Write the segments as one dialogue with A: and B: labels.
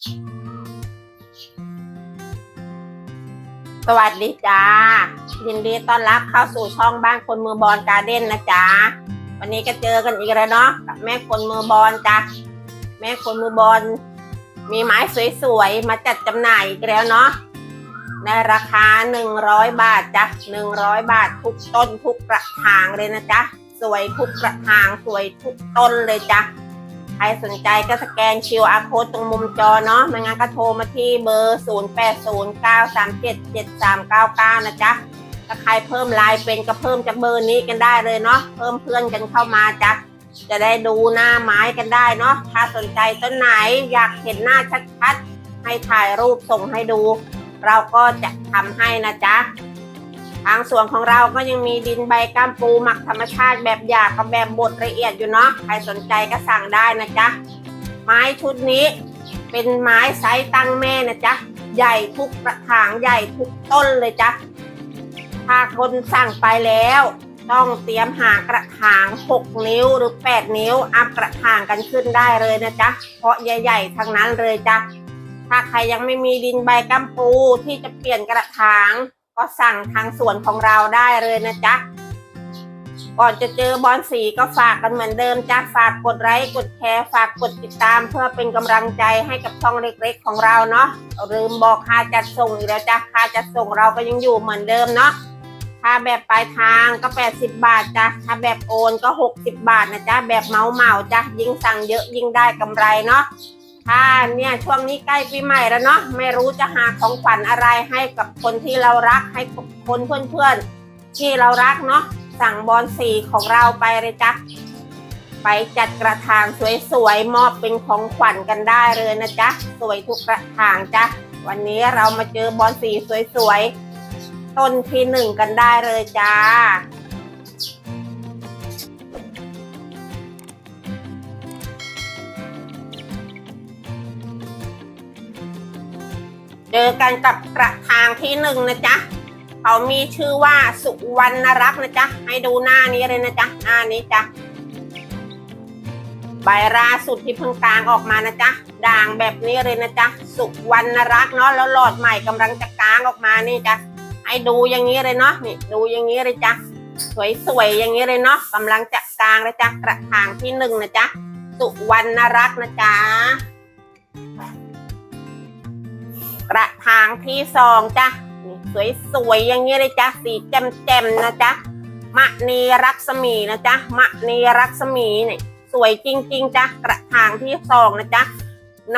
A: สวัสดีจ้ายินดีต้อนรับเข้าสู่ช่องบ้านคนมือบอลการ์เด้นนะจ๊ะวันนี้ก็เจอกันอีกแล้วเนาะกับแม่คนมือบอลจ้ะแม่คนมือบอลมีไม้สวยๆมาจัดจำหน่ายอีกแล้วเนาะในราคา 100 บาทจ้ะ100 บาททุกต้นทุกกระถางเลยนะจ๊ะสวยทุกกระถางสวยทุกต้นเลยจ้ะ ใครสนใจก็สแกน QR code ตรงมุมจอเนาะไม่งั้นก็โทรมาที่เบอร์ 0809377399 นะจ๊ะถ้าใครเพิ่มไลน์เป็นก็เพิ่มจากเบอร์นี้กันได้เลยเนาะเพิ่มเพื่อนกันเข้ามาจ้ะจะได้ดูหน้าไม้กันได้เนาะถ้าสนใจต้นไหนอยากเห็นหน้าชัดๆให้ถ่ายรูปส่งให้ดู เราก็จะทำให้นะจ๊ะ ทางส่วนของเราก็ยังมีดินใบก้ามปูหมักธรรมชาติแบบหยาบกับแบบบดละเอียดอยู่เนาะใครสนใจก็สั่งได้นะจ๊ะไม้ชุดนี้เป็นไม้ไซส์ตั้งแม่นะจ๊ะใหญ่ทุกกระถางใหญ่ทุกต้นเลยจ๊ะถ้าคนสั่งไปแล้ว ต้องเตรียมหากระถาง 6 นิ้วหรือ 8 นิ้ว อัพกระถางกันขึ้นได้เลยนะจ๊ะเพราะใหญ่ๆทั้งนั้นเลยจ้ะถ้าใครยังไม่มีดินใบกัมปูที่จะเปลี่ยนกระถาง ก็สั่งทางสวนของเราได้เลยนะจ๊ะ ก่อนจะเจอบอลสีก็ฝากกันเหมือนเดิมจ้ะฝากกดไลค์กดแชร์ฝากกดติดตามเพื่อเป็นกำลังใจให้กับช่องเล็กๆของเราเนาะลืมบอกค่าจัดส่งอีกแล้วจ้ะค่าจัดส่งเราก็ยังอยู่เหมือนเดิมเนาะถ้าแบบปลายทางก็ 80 บาทจ้ะถ้าแบบโอนก็ 60 บาทนะจ๊ะแบบเมาเมาจ้ะยิ่งสั่งเยอะยิ่งได้กำไรเนาะ ถ้าเนี่ยช่วงนี้ใกล้ปีใหม่แล้วเนาะไม่รู้จะหาของขวัญอะไรให้กับคนที่เรารักให้คนเพื่อนๆที่เรารักเนาะสั่งบอลสีของเราไปเลยจ้ะไปจัดกระถางสวยๆมอบเป็นของขวัญกันได้เลยนะจ๊ะสวยทุกกระถางจ้ะวันนี้เรามาเจอบอลสีสวยๆต้นที่หนึ่งกันได้เลยจ้า อกันกับกระถางที่หนึ่งนะจ๊ะเขามีชื่อว่าสุวรรณรักษ์นะจ๊ะ ให้ดูหน้านี้เลยนะจ๊ะ หน้านี้จ้ะใบราสุดที่เพิ่งกลางออกมานะจ๊ะ ด่างแบบนี้เลยนะจ๊ะ สุวรรณรักษ์เนาะ แล้วหลอดใหม่กำลังจะกลางออกมานี่จ้ะให้ดูอย่างนี้เลยเนาะ นี่ดูอย่างนี้เลยจ้ะสวยๆอย่างนี้เลยเนาะกำลังจะกลางเลยจ้ะกระถางที่หนึ่งนะจ๊ะ สุวรรณรักษ์นะจ๊ะ กระถางที่สองจ้ะนี่สวยๆอย่างนี้เลยจ้ะสีแจ่มๆนะจ๊ะมะนีรักษมีนะจ๊ะมะนีรักษมีนี่สวยจริง ๆจ้ะกระถางที่สองนะจ๊ะ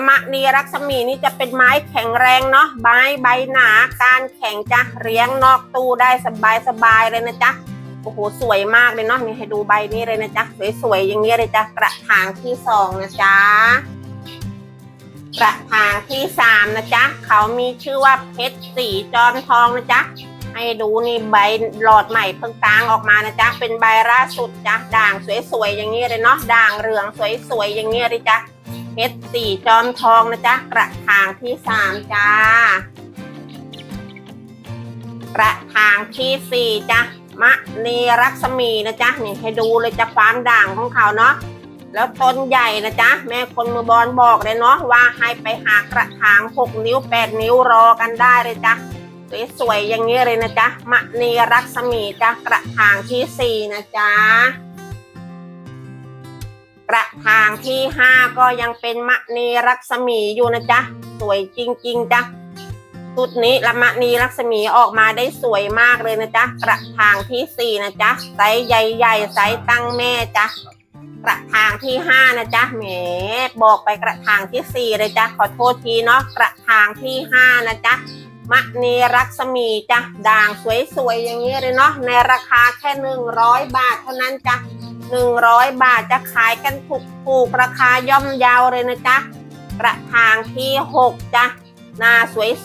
A: มะนีรักษมีนี่จะเป็นไม้แข็งแรงเนาะใบใบหนาการแข็งจ้ะเลี้ยงนอกตู้ได้สบายๆเลยนะจ๊ะโอ้โหสวยมากเลยเนาะนี่ให้ดูใบนี้เลยนะจ๊ะสวยๆอย่างนี้เลยจ้ะกระถางที่สองนะจ๊ะ กระถางที่สามนะจ๊ะ เขามีชื่อว่าเพชรสีจอมทองนะจ๊ะ ให้ดูนี่ใบหลอดใหม่เพิ่งกลางออกมานะจ๊ะ เป็นใบล่าสุดจ้ะด่างสวยๆอย่างนี้เลยเนาะ ด่างเหลืองสวยๆอย่างนี้เลยจ้ะเพชรสีจอมทองนะจ๊ะ กระถางที่สามจ้ากระถางที่สี่จ้ะมะนีรักษมีนะจ๊ะนี่ให้ดูเลยจ้ะความด่างของเขาเนาะ แล้วต้นใหญ่นะจ๊ะ แม่คนมือบอลบอกเลยเนาะว่าให้ไปหากระถาง 6 นิ้ว 8 นิ้วรอกันได้เลยจ้ะสวยๆอย่างนี้เลยนะจ๊ะมะนีรักษมีจ้ะกระถางทีสี่ 4 นะจ๊ะกระถางที่ 5 ก็ยังเป็นมะนีรักษมีอยู่นะจ๊ะสวยจริง ๆจ้ะ ชุดนี้ละมะนีรักษมีออกมาได้สวยมากเลยนะจ๊ะกระถางที่4นะจ๊ะไซส์ใหญ่ๆไซส์ตั้งแม่จ้ะกระถางที่ห้านะจ๊ะแหมบอกไปกระถางที่สี่เลยจ้ะขอโทษทีเนาะกระถางที่ห้านะจ๊ะมะนีรักษมีจ้ะด่างสวยๆอย่างนี้เลยเนาะในราคาแค่หนึ่งร้อยบาทเท่านั้นจ้ะหนึ่งร้อยบาทจะขายกันถูกถูกๆราคาย่อมเยาวเลยนะจ๊ะกระถางที่หกจ้ะ หน้า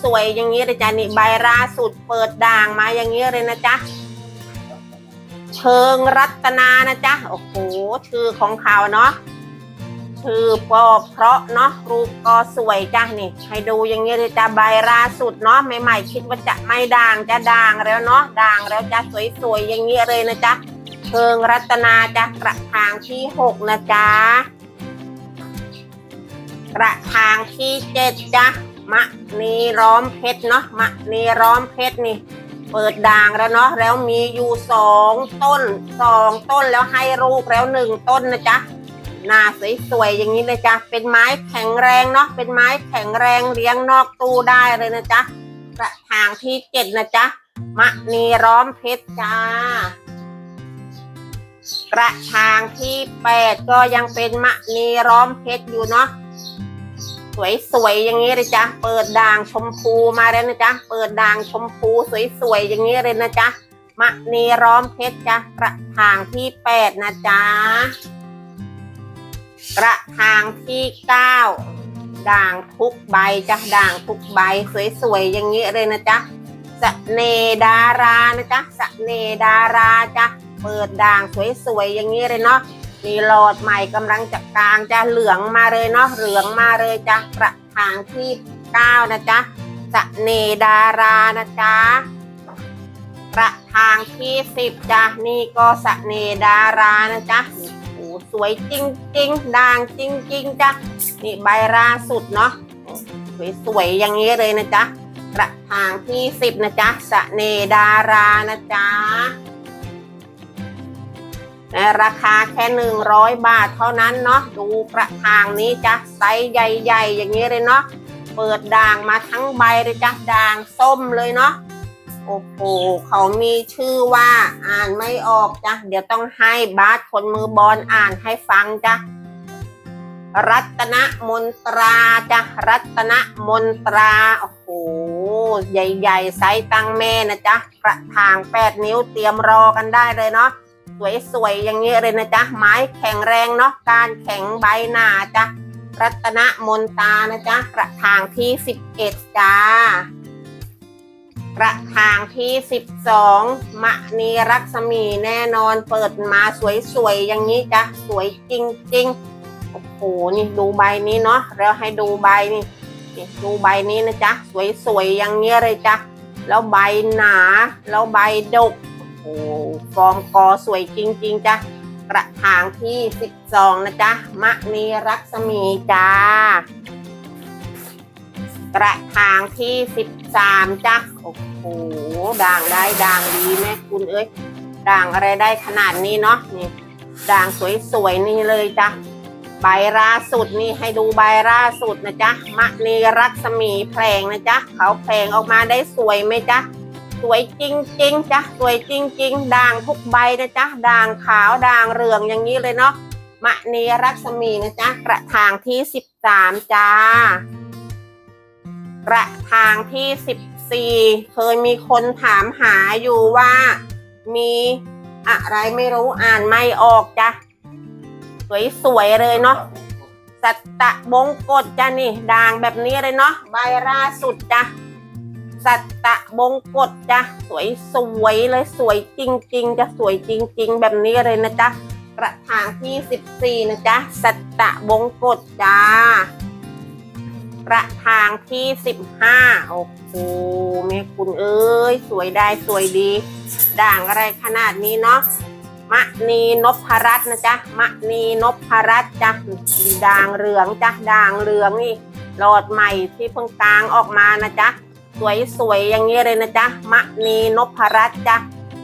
A: สวยๆอย่างนี้เลยจ้ะนี่ใบราสุดเปิดด่างมาอย่างนี้เลยนะจ๊ะเพิงรัตนานะจ๊ะโอ้โหชื่อของเขาเนาะชื่อก็เพราะเนาะรูปก็สวยจ้ะนี่ ให้ดูอย่างเงี้เลยจ้ะใบราสุดเนาะใหม่ๆคิดว่าจะไม่ด่างจะด่างแล้วเนาะด่างแล้วจ้ะสวยๆอย่างเงี้เลยนะจ๊ะเพิงรัตนาจ้ะกระถางที่หกนะจ๊ะกระถางที่เจ็ดจ้ะ มะนีร้อมเพชรเนาะมะนีร้อมเพชรนี่ เปิดด่างแล้วเนาะแล้วมีอยู่สองต้นสองต้นแล้วให้ลูกแล้วหนึ่งต้นนะจ๊ะหน้าสวยๆอย่างนี้เลยจ้ะเป็นไม้แข็งแรงเนาะเป็นไม้แข็งแรงเลี้ยงนอกตู้ได้เลยนะจ๊ะกระถางที่เจ็ดนะจ๊ะมะนีร้อมเพชรจ้ากระถางที่แปดก็ยังเป็นมะนีร้อมเพชรอยู่เนาะ สวยๆอย่างนี้เลยจ้ะเปิดด่างชมพูมาแล้วนะจ๊ะเปิดด่างชมพูสวยๆอย่างนี้เลยนะจ๊ะมะนีร้อมเพชรจ้ะกระถางที่แปดนะจ๊ะกระถางที่เก้าด่างทุกใบจ้ะด่างทุกใบสวยๆอย่างนี้เลยนะจ๊ะสะเนดารานะจ๊ะสะเนดาราจ้ะเปิดด่างสวยๆอย่างนี้เลยเนาะ มีหลอดใหม่กำลังจะกลางจะเหลืองมาเลยเนาะเหลืองมาเลยจ้ะกระถางที่เก้านะจ๊ะสะเนดารานะจ๊ะกระถางที่สิบจ้ะนี่ก็สะเนดารานะจ๊ะโอ้สวยจริงๆด่างจริงๆจ้ะนี่ใบล่าสุดเนาะสวยๆอย่างนี้เลยนะจ๊ะกระถางที่สิบนะจ๊ะสะเนดารานะจ๊ะ ในราคาแค่หนึ่งร้อยบาทเท่านั้นเนาะดูกระถางนี้จ้ะไซส์ใหญ่ๆ อย่างนี้เลยเนาะเปิดด่างมาทั้งใบเลยจ้ะด่างส้มเลยเนาะโอ้โหเขามีชื่อว่าอ่านไม่ออกจ้ะเดี๋ยวต้องให้บาสคนมือบอลอ่านให้ฟังจ้ะรัตนมนตราจ้ะรัตนมนตราโอ้โหใหญ่ๆไซส์ตังแม่นะจ๊ะกระถางแปดนิ้วเตรียมรอกันได้เลยเนาะ สวยๆอย่างนี้เลยนะจ๊ะไม้แข็งแรงเนาะการแข็งใบหนาจ้ะรัตนมนตานะจ๊ะกระถางที่สิบเอ็ดจ้ากระถางที่สิบสองมะนีรักษมีแน่นอนเปิดมาสวยๆอย่างนี้จ้ะสวยจริงๆ โอ้โหนี่ดูใบนี้เนาะแล้วให้ดูใบนี่ดูใบนี้นะจ๊ะสวยๆอย่างนี้เลยจ้ะแล้วใบหนาแล้วใบดก หฟอร์มกอสวยจริง ๆจ้ะกระถางที่ 12 นะจ๊ะมะนีรักษมีจ้ากระถางที่ 13 จ้ะโอ้โหด่างได้ด่างดีแม่คุณเอ้ยด่างอะไรได้ขนาดนี้เนาะนี่ด่างสวยๆนี่เลยจ้ะใบล่าสุดนี่ให้ดูใบล่าสุดนะจ๊ะมะนีรักษมีแผลงนะจ๊ะเขาแผลงออกมาได้สวยไหมจ๊ะ วยจริงๆจ้ะสวยจริง ๆ ด่างทุกใบนะจ๊ะด่างขาวด่างเหลืองอย่างนี้เลยเนาะมะนีรักษมีนะจ๊ะกระถางที่สิบสามจ้ากระถางที่สิบสี่เคยมีคนถามหาอยู่ว่า มีอะไรไม่รู้อ่านไม่ออกจ้ะสวยๆเลยเนาะสัตตะบงกฎจ้ะนี่ด่างแบบนี้เลยเนาะใบล่าสุดจ้ะ สัตตะบงกฎจ้ะสวยสวยเลยสวยจริง ๆจะสวยจริง ๆ แบบนี้เลยนะจ๊ะกระถางที่สิบสี่นะจ๊ะสัตตะบงกฎจ้ากระถางที่สิบห้าโอ้โหแม่คุณเอ้ย สวยได้สวยดี ด่างอะไรขนาดนี้เนาะมะนีนพรัตน์นะจ๊ะมะนีนพรัตน์จ้ะด่างเหลืองจ้ะด่างเหลืองนี่หลอดใหม่ที่เพิ่งกลางออกมานะจ๊ะ สวยๆ อย่างนี้เลยนะจ๊ะ มะนีนพรัตน์จ้ะ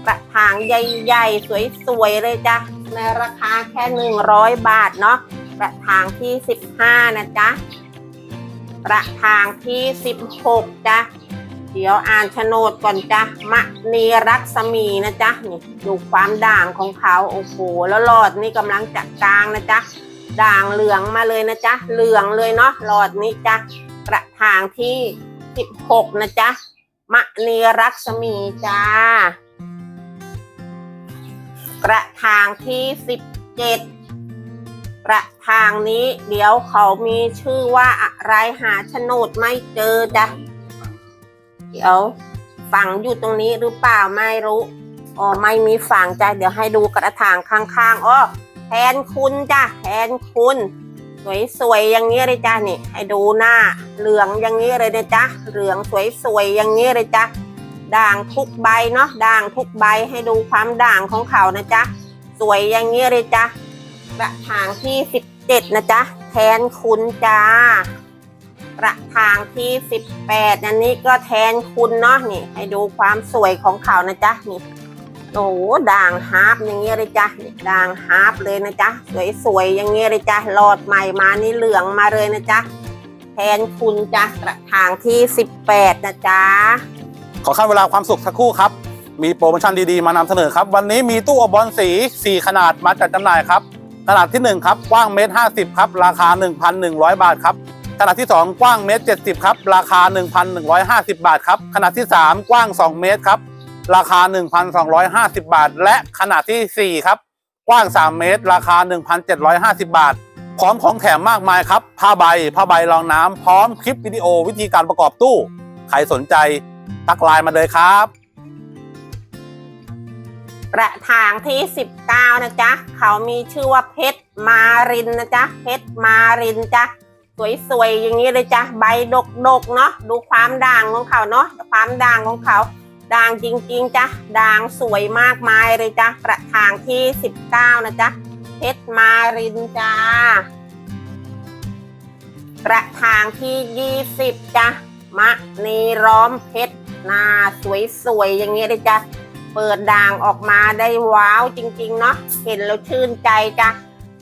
A: กระถางใหญ่ๆ สวยๆ เลยจ้ะ ในราคาแค่หนึ่งร้อยบาทเนาะ กระถางที่สิบห้านะจ๊ะ กระถางที่สิบหกจ้ะ เดี๋ยวอ่านโฉนดก่อนจ้ะ มะนีรักษมีนะจ๊ะ นี่ดูความด่างของเขาโอ้โห แล้วหลอดนี่กำลังจะกลางนะจ๊ะ ด่างเหลืองมาเลยนะจ๊ะ เหลืองเลยเนาะ หลอดนี้จ้ะ กระถางที่ สิบหกนะจ๊ะ มะนีรักษมีจ้า กระถางที่สิบเจ็ดกระถางนี้เดี๋ยวเขามีชื่อว่าอะไรหาโฉนดไม่เจอจ้ะ เดี๋ยวฝังอยู่ตรงนี้หรือเปล่าไม่รู้อ๋อไม่มีฝังจ้ะเดี๋ยวให้ดูกระถางข้างๆอ๋อแทนคุณจ้ะแทนคุณ สวยๆอย่างนี้เลยจ้ะนี่ ให้ดูหน้า เหลืองอย่างนี้เลยนะจ๊ะเหลืองสวยๆอย่างนี้เลยจ้ะด่างทุกใบเนาะด่างทุกใบให้ดูความด่างของเขานะจ๊ะสวยอย่างนี้เลยจ้ะกระถางที่สิบเจ็ดนะจ๊ะแทนคุณจ้ากระถางที่สิบแปดอันนี้ก็แทนคุณเนาะนี่ ให้ดูความสวยของเขานะจ๊ะนี่ โอ้ด่างฮาร์ปอย่างเงี้ยเลยจ้ะด่างฮาร์ปเลยนะจ๊ะสวยๆอย่างเงี้ยเลยจ้ะหลอดใหม่มานี่เหลืองมาเลยนะจ๊ะแทนคุณจ้ะกระถางที่สิบแปดนะจ๊ะ
B: ขอขั้นเวลาความสุขสักครู่ครับ มีโปรโมชั่นดีๆ มานำเสนอครับ วันนี้มีตู้อบบอลสี 4 ขนาดมาจัดจำหน่ายครับ ขนาดที่ 1 ครับ กว้างเมตร 50 ครับ ราคา 1,100 บาทครับขนาดที่ 2 กว้างเมตร 70 ครับ ราคา 1,150 บาทครับ ขนาดที่ 3 กว้าง 2 เมตรครับ ราคา 1,250 บาท และขนาดทีสี่ 4 ครับ กว้าง 3 เมตร ราคา 1,750 บาท พร้อมของแถมมากมายครับ ผ้าใบ ผ้าใบรองน้ำ พร้อมคลิปวิดีโอวิธีการประกอบตู้ ใครสนใจ ทักไลน์มาเลยครับ
A: กระถางที่สิบเก้านะจ๊ะ เขามีชื่อว่าเพชรมารินนะจ๊ะ เพชรมารินจ้ะ สวยๆ อย่างนี้เลยจ้ะ ใบดกๆ เนาะ ดูความด่างของเขาเนาะ ความด่างของเขา ด่างจริงๆจ้ะด่างสวยมากมายเลยจ้ะกระถางที่สิบเก้านะจ๊ะเพชรมารินจ้ากระถางที่ยี่สิบจ้ะมะนีร้อมเพชรหน้าสวยๆอย่างนี้ยเลยจ้ะเปิดด่างออกมาได้ว้าวจริง ๆ เนาะเห็นแล้วชื่นใจจ้ะ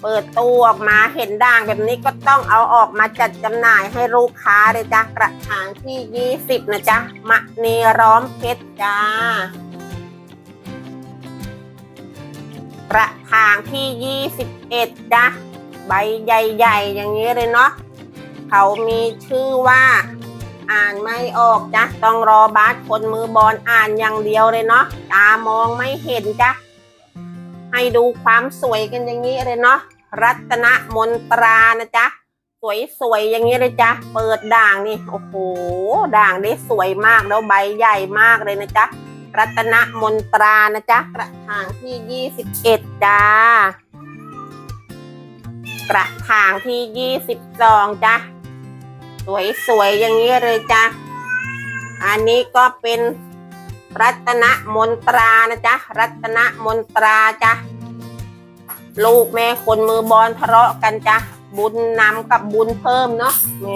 A: เปิดตู้ออกมาเห็นด่างแบบนี้ก็ต้องเอาออกมาจัดจำหน่ายให้ลูกค้าเลยจ้ะกระถางที่ 20 นะจ๊ะมะนีร้อมเพชรจ้ากระถางที่ 21จ้ะใบใหญ่ๆ อย่างนี้เลยเนาะเขามีชื่อว่าอ่านไม่ออกจ้ะต้องรอบาสคนมือบอลอ่านอย่างเดียวเลยเนาะตามองไม่เห็นจ้ะ ให้ดูความสวยกันอย่างนี้เลยเนาะรัตนมนตรานะจ๊ะสวยๆอย่างนี้เลยจ้ะเปิดด่างนี่โอ้โหด่างได้สวยมากแล้วใบใหญ่มากเลยนะจ๊ะรัตนมนตรานะจ๊ะกระถางที่21จ้ากระถางที่22จ้ะสวยๆอย่างนี้เลยจ้ะอันนี้ก็เป็น รัตนมนตรานะจ๊ะ รัตนมนตราจ้ะ ลูกแม่คนมือบอลทะเลาะกันจ้ะ บุญนำกับบุญเพิ่มเนาะแหม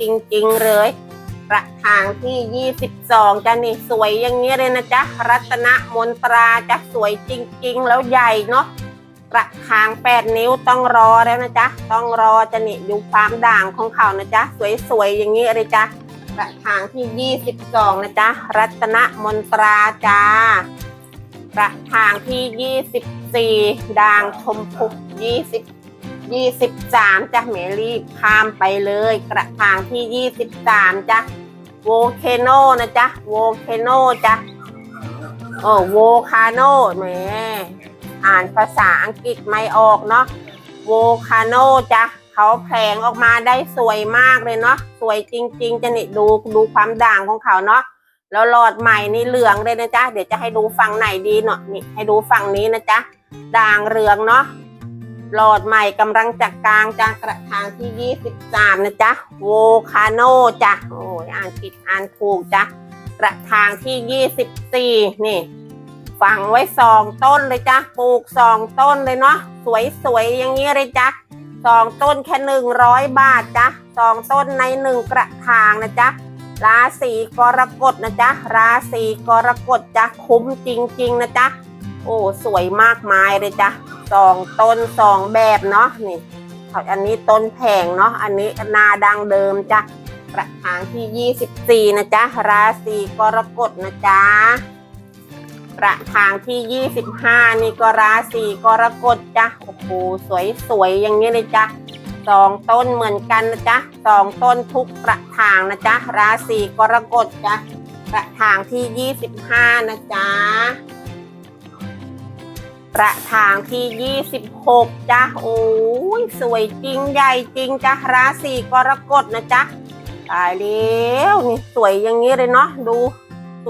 A: จริงๆเลยกระถางที่ 22จ้ะนี่สวยอย่างนี้เลยนะจ๊ะ รัตนมนตราจ้ะสวยจริง ๆ แล้วใหญ่เนาะกระถางแปดนิ้วต้องรอแล้วนะจ๊ะ ต้องรอจะนี่ดูความด่างของเขานะจ๊ะ สวยๆอย่างนี้เลยจ้ะ กระถางที่ 22 นะจ๊ะ รัตนมนตราจ้ากระถางที่ 24 ด่างชมพู20 23จ้ะเมรีบข้ามไปเลย กระถางที่ 23จ้ะโวเคโนนะจ๊ะโวเคโนจ้ะโอ้โวคาโนแหมอ่านภาษาอังกฤษไม่ออกเนาะโวคาโนจ้ะ เขาแผงออกมาได้สวยมากเลยเนาะสวยจริง ๆ จะนี่ดูดูความด่างของเขาเนาะแล้วหลอดใหม่นี่เหลืองเลยนะจ๊ะเดี๋ยวจะให้ดูฝั่งไหนดีเนาะนี่ให้ดูฝั่งนี้นะจ๊ะด่างเหลืองเนาะหลอดใหม่กำลังจากกลางจากกระถางที่ 23 นะจ๊ะโวคาโนจ้ะโอ้ยอ่านผิดอ่านถูกจ้ะกระถางที่ 24 นี่ฝังไว้สองต้นเลยจ้ะปลูกสองต้นเลยเนาะสวยๆอย่างนี้เลยจ้ะ สองต้นแค่หนึ่งร้อยบาทจ้ะสองต้นในหนึ่งกระถางนะจ๊ะราศีกรกฎนะจ๊ะราศีกรกฎจ้ะคุ้มจริง ๆ นะจ๊ะโอ้สวยมากมายเลยจ้ะสองต้นสองแบบเนาะนี่อันนี้ต้นแผงเนาะอันนี้นาดังเดิมจ้ะกระถางที่ 24 นะจ๊ะราศีกรกฎนะจ๊ะ ระถางที่ 25 นี่ก็ราศีกรกฎจ้ะโอ้โหสวยๆอย่างนี้เลยจ้ะสองต้นเหมือนกันนะจ๊ะสองต้นทุกกระถางนะจ๊ะราศีกรกฎจ้ะกระถางที่ 25 นะจ๊ะกระถางที่ 26จ้ะโอ้ยสวยจริงใหญ่จริงจ้ะราศีกรกฎนะจ๊ะตายแล้วนี่สวยอย่างนี้เลยเนาะดู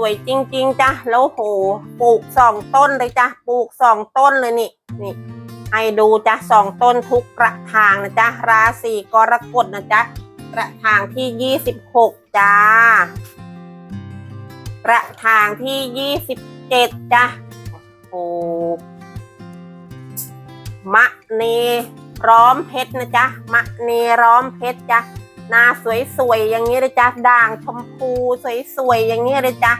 A: วยจริง ๆจ้ะแล้วโหปลูกสองต้นเลยจ้ะปลูกสองต้นเลยนี่นี่ให้ดูจ้ะสองต้นทุกกระถางนะจ๊ะราศีกรกฎนะจ๊ะกระถางที่ยี่สิบหกจ้ากระถางที่ยี่สิบเจ็ดจ้ะโอ้มะเนร้อมเพชรนะจ๊ะมะนีร้อมเพชรจ้ะหน้าสวยๆอย่างนี้เลยจ้ะด่างชมพูสวยๆอย่างนี้เลยจ้ะ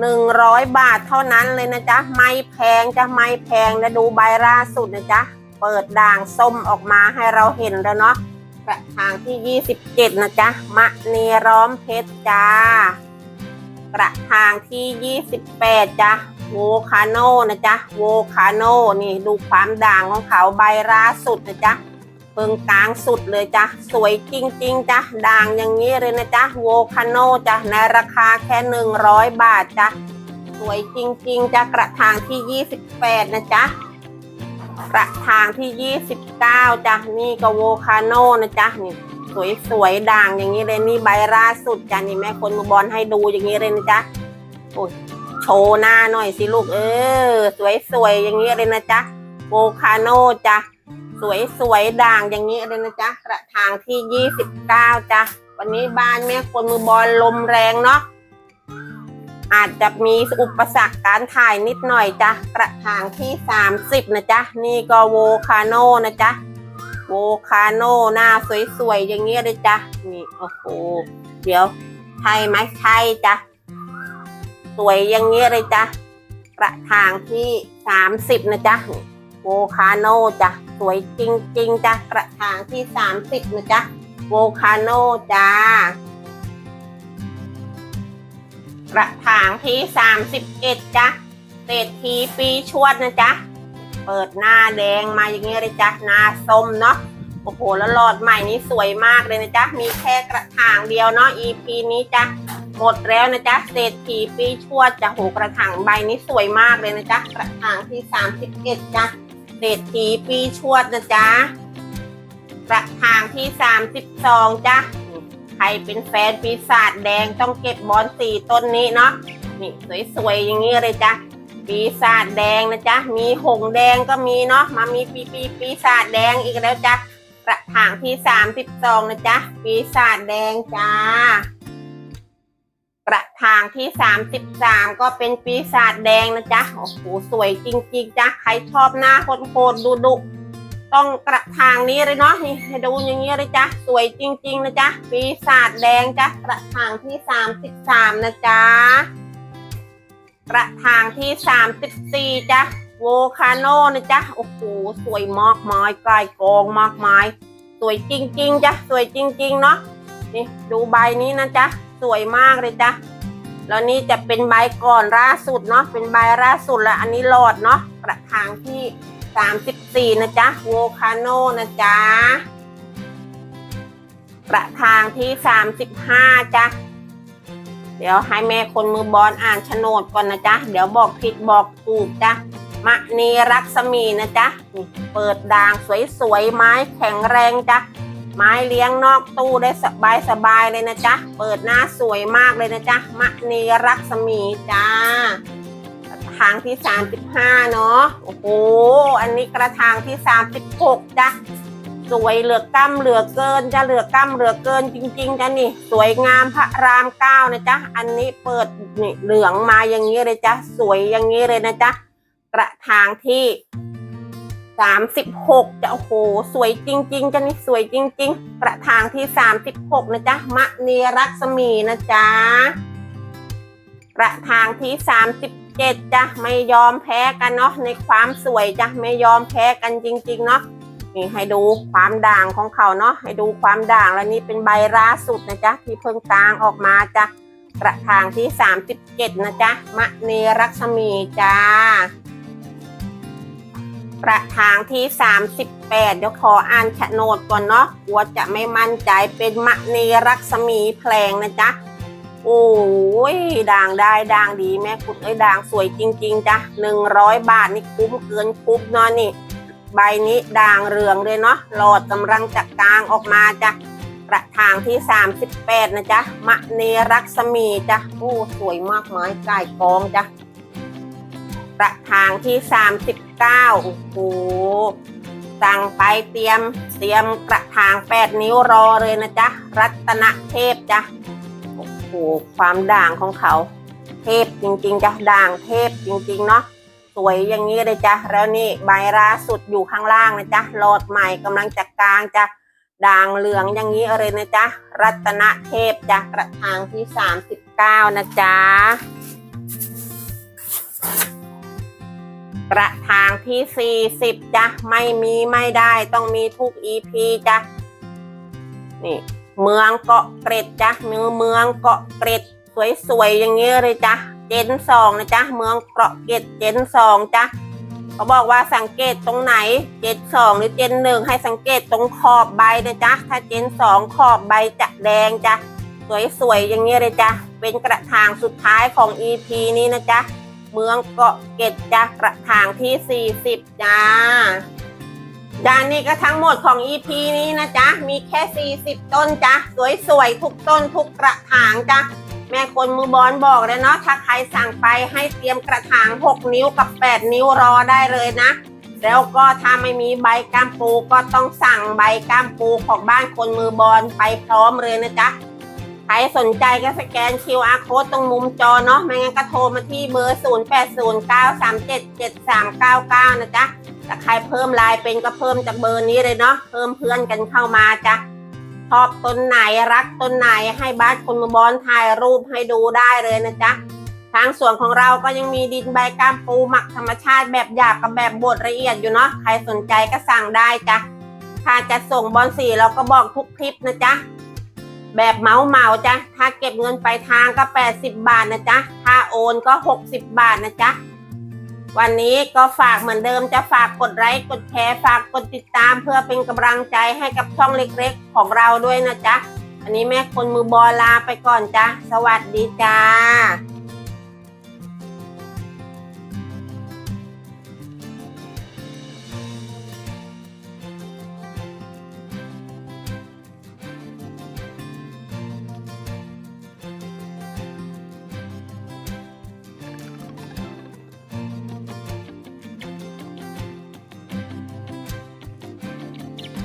A: หนึ่งร้อยบาทเท่านั้นเลยนะจ๊ะ ไม่แพงจ้ะไม่แพงนะดูใบล่าสุดนะจ๊ะ เปิดด่างส้มออกมาให้เราเห็นแล้วเนาะกระถางที่ 27 นะจ๊ะ มะเนร้อมเพชรจ้ากระถางที่ 28 จ้ะ โวคาโนนะจ๊ะ โวคาโนนี่ดูความด่างของเขาใบล่าสุดนะจ๊ะ เปิงกลางสุดเลยจ้ะ สวยจริง ๆจ้ะ ด่างอย่างนี้เลยนะจ๊ะโวคาโนจ้ะ ในราคาแค่หนึ่งร้อยบาทจ้ะ สวยจริง ๆจ้ะ กระถางที่ 28 นะจ๊ะ กระถางที่ 29 จ้ะ นี่ก็โวคาโนนะจ๊ะ นี่สวยๆ ด่างอย่างนี้เลยนี่ใบล่าสุดจ้ะ นี่แม่คนมือบอลให้ดูอย่างนี้เลยนะจ๊ะ โอ้ยโชว์หน้าหน่อยสิลูกเออ สวยๆ อย่างนี้เลยนะจ๊ะ โวคาโนจ้ะ สวยสวยๆด่างอย่างนี้เลยนะจ๊ะกระถางที่29จ้ะวันนี้บ้านแม่คนมือบอลลมแรงเนาะอาจจะมีอุปสรรคการถ่ายนิดหน่อยจ้ะกระถางที่30นะจ๊ะนี่ก็โวคาโนนะจ๊ะโวคาโนหน้าสวยๆอย่างนี้เลยจ้ะนี่โอ้โหเดี๋ยวใช่ไหมใช่จ้ะสวยอย่างนี้เลยจ้ะกระถางที่30นะจ๊ะ โวคาโนจ้ะสวยจริง ๆจ้ะกระถางที่30นะจ๊ะโวคาโนจ้ากระถางที่31จ้ะเศรษฐีปีชวดนะจ๊ะเปิดหน้าแดงมาอย่างเงี้ยเลยจ้ะหน้าส้มเนาะโอ้โหแล้วหลอดใหม่นี้สวยมากเลยนะจ๊ะมีแค่กระถางเดียวเนาะ EP นี้จ้ะหมดแล้วนะจ๊ะเศรษฐีปีชวดจ้ะโหกระถางใบนี้สวยมากเลยนะจ๊ะกระถางที่31จ้ะ เศรษฐีปีชวดนะจ๊ะกระถางที่สามสิบสองจ้ะใครเป็นแฟนปีศาจแดงต้องเก็บบอลสี่ต้นนี้เนาะนี่สวยๆอย่างนี้เลยจ้ะปีศาจแดงนะจ๊ะมีหงแดงก็มีเนาะมามีปีปีปีศาจแดงอีกแล้วจ้ะกระถางที่สามสิบสองนะจ๊ะปีศาจแดงจ้า กระถางที่ 33 ก็เป็นปีศาจแดงนะจ๊ะโอ้โหสวยจริงๆจ้ะใครชอบหน้าโคตรดูดุต้องกระถางนี้เลยเนาะนี่ให้ดูอย่างนี้เลยจ้ะสวยจริงๆนะจ๊ะปีศาจแดงจ้ะกระถางที่ 33 นะจ๊ะกระถางที่ 34จ้ะโวคาโนนะจ๊ะโอ้โหสวยมากมายกลายกองมากมายสวยจริงๆจ้ะสวยจริงๆเนาะนี่ดูใบนี้นะจ๊ะ สวยมากเลยจ้ะแล้วนี่จะเป็นใบก่อนล่าสุดเนาะเป็นใบล่าสุดแล้วอันนี้หลอดเนาะกระถางที่ 34 นะจ๊ะโวคาโนนะจ๊ะกระถางที่ 35จ้ะเดี๋ยวให้แม่คนมือบอลอ่านโฉนดก่อนนะจ๊ะ เดี๋ยวบอกผิดบอกถูกจ้ะมะนีรักษมีนะจ๊ะ เปิดด่างสวยๆ ไม้แข็งแรงจ้ะ ไม้เลี้ยงนอกตู้ได้สบายสบายๆเลยนะจ๊ะ เปิดหน้าสวยมากเลยนะจ๊ะ มะนีรักษมีจ้ากระถางที่ 35 เนาะ โอ้โห อันนี้กระถางที่ 36 จ้ะ สวยเหลือก้ำเหลือเกินจะเหลือก้ำเหลือเกินจริง ๆจ้ะนี่ สวยงามพระรามเก้านะจ๊ะ อันนี้เปิดนี่เหลืองมาอย่างนี้เลยจ้ะ สวยอย่างนี้เลยนะจ๊ะ กระถางที่ สามสิบหกจะโอ้โหสวยจริงๆจ้ะนี่สวยจริงๆกระถางที่สามสิบหกนะจ๊ะมะเนรักษมีนะจ๊ะกระถางที่สามสิบเจ็ดจ้ะไม่ยอมแพ้กันเนาะในความสวยจ้ะไม่ยอมแพ้กันจริง ๆ เนาะนี่ให้ดูความด่างของเขาเนาะให้ดูความด่างแล้วนี่เป็นใบล่าสุดนะจ๊ะที่เพิ่งกลางออกมาจ้ะกระถางที่สามสิบเจ็ดนะจ๊ะมะเนรักษมีจ้า กระถางที่ 38 เดี๋ยวขออ่านโฉนดก่อนเนาะกลัวจะไม่มั่นใจเป็นมะเนรักษมีแพลงนะจ๊ะ โอ้ยด่างได้ด่างดีแม่คุณเอ้ยด่างสวยจริง ๆจ้ะ100 บาทนี่คุ้มเกินคุ้มเนาะนี่ ใบนี้ด่างเรืองเลยเนาะหลอดกำลังจะกลางออกมาจ้ะกระถางที่ 38 นะจ๊ะ มะเนรักษมีจ้ะโอ้สวยมากไม้ก่ายกองจ้ะ กระถางที่ 39 โอ้โห สั่งไปเตรียม เตรียมกระถาง 8 นิ้วรอเลยนะจ๊ะ รัตนเทพจ้ะ โอ้โห ความด่างของเขา เทพจริงๆจ้ะ ด่างเทพจริง ๆ เนาะ สวยอย่างนี้เลยจ้ะ แล้วนี่ใบล่าสุดอยู่ข้างล่างนะจ๊ะ หลอดใหม่กำลังจะกลางจ้ะ ด่างเหลืองอย่างนี้เลยนะจ๊ะ รัตนเทพจ้ะ กระถางที่สามสิบเก้านะจ๊ะ กระถางที่สี่สิบจ้ะไม่มีไม่ได้ต้องมีทุก EP จ้ะนี่เมืองเกาะเกร็ดจ้ะเมืองเมืองเกาะเกร็ดสวยๆอย่างนี้เลยจ้ะเจนสองนะจ๊ะเมืองเกาะเกร็ดเจนสองจ้ะเขาบอกว่าสังเกตตรงไหนเจนสองหรือเจนหนึ่งให้สังเกตตรงขอบใบนะจ๊ะถ้าเจนสองขอบใบจะแดงจ้ะสวยๆอย่างนี้เลยจ้ะเป็นกระถางสุดท้ายของ EP นี้นะจ๊ะ เมืองเกาะเกร็ดจ้ะกระถางที่ 40 จ้าจานนี้ก็ทั้งหมดของ EP นี้นะจ๊ะ มีแค่ 40 ต้นจ้ะสวยๆ ทุกต้นทุกกระถางจ้ะแม่คนมือบอลบอกเลยเนาะถ้าใครสั่งไปให้เตรียมกระถาง 6 นิ้วกับ 8 นิ้วรอได้เลยนะ แล้วก็ถ้าไม่มีใบก้ามปูก็ต้องสั่งใบก้ามปูของบ้านคนมือบอลไปพร้อมเลยนะจ๊ะ ใครสนใจก็สแกน QR code ตรงมุมจอเนาะ ไม่งั้นก็โทรมาที่เบอร์ 0809377399 นะจ๊ะ ถ้าใครเพิ่มไลน์เป็นก็เพิ่มจากเบอร์นี้เลยเนาะ เพิ่มเพื่อนกันเข้ามาจ้ะชอบต้นไหนรักต้นไหนให้บ้านคนมือบอลถ่ายรูปให้ดูได้เลยนะจ๊ะ ทางส่วนของเราก็ยังมีดินใบกล้ามปูหมักธรรมชาติแบบหยาบกับแบบบดละเอียดอยู่เนาะ ใครสนใจก็สั่งได้จ้ะถ้าจะส่งบอลสีเราก็บอกทุกคลิปนะจ๊ะ แบบเหมาเหมาจ้ะถ้าเก็บเงินไปลายทางก็ 80 บาทนะจ๊ะ ถ้าโอนก็ 60 บาทนะจ๊ะ วันนี้ก็ฝากเหมือนเดิมจะฝากกดไลค์กดแชร์ฝากกดติดตามเพื่อเป็นกำลังใจให้กับช่องเล็กๆ ของเราด้วยนะจ๊ะ อันนี้แม่คนมือบอลลาไปก่อนจ้ะ สวัสดีจ้า